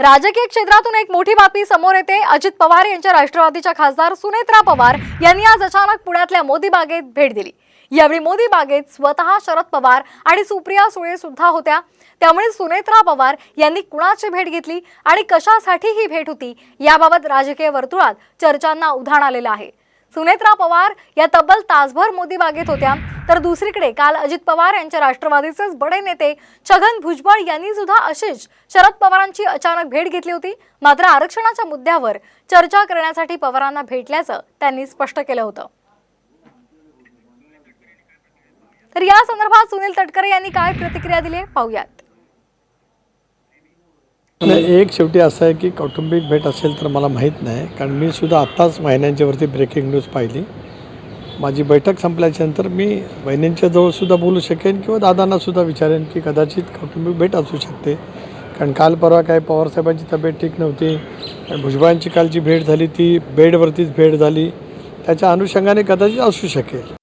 राजकीय क्षेत्रातून एक मोठी बातमी समोर येते. अजित पवार यांच्या राष्ट्रवादीच्या खासदार सुनेत्रा पवार यांनी आज अचानक पुण्यातल्या मोदी बागेत भेट दिली. यावेळी मोदी बागेत स्वतः शरद पवार आणि सुप्रिया सुळे सुद्धा होत्या. त्यामुळे सुनेत्रा पवार यांनी कुणाची भेट घेतली आणि कशासाठी ही भेट होती याबाबत राजकीय वर्तुळात चर्चांना उधाण आलेलं आहे. सुनेत्रा पवार या तब्बल तासभर मोदी बागेत होत्या. तर दुसरीकडे काल अजित पवार यांच्या राष्ट्रवादीचेच बडे नेते छगन भुजबळ यांनी सुद्धा अशीच शरद पवारांची अचानक भेट घेतली होती. मात्र आरक्षणाच्या मुद्द्यावर चर्चा करण्यासाठी पवारांना भेटल्याचं त्यांनी स्पष्ट केलं होतं. तर या संदर्भात सुनील तटकरे यांनी काय प्रतिक्रिया दिली पाहूयात. एक शेवटी असं आहे की कौटुंबिक भेट असेल तर मला माहीत नाही कारण मी सुद्धा आत्ताच महिन्यांच्यावरती ब्रेकिंग न्यूज पाहिली. माझी बैठक संपल्याच्यानंतर मी बहिणींच्या बोलू शकेन किंवा दादांनासुद्धा विचारेन की कदाचित कौटुंबिक भेट असू शकते. कारण काल परवा काय पवारसाहेबांची तब्येत ठीक नव्हती भुजबळांची काल जी भेट झाली ती बेडवरतीच भेट झाली. त्याच्या अनुषंगाने कदाचित असू शकेल.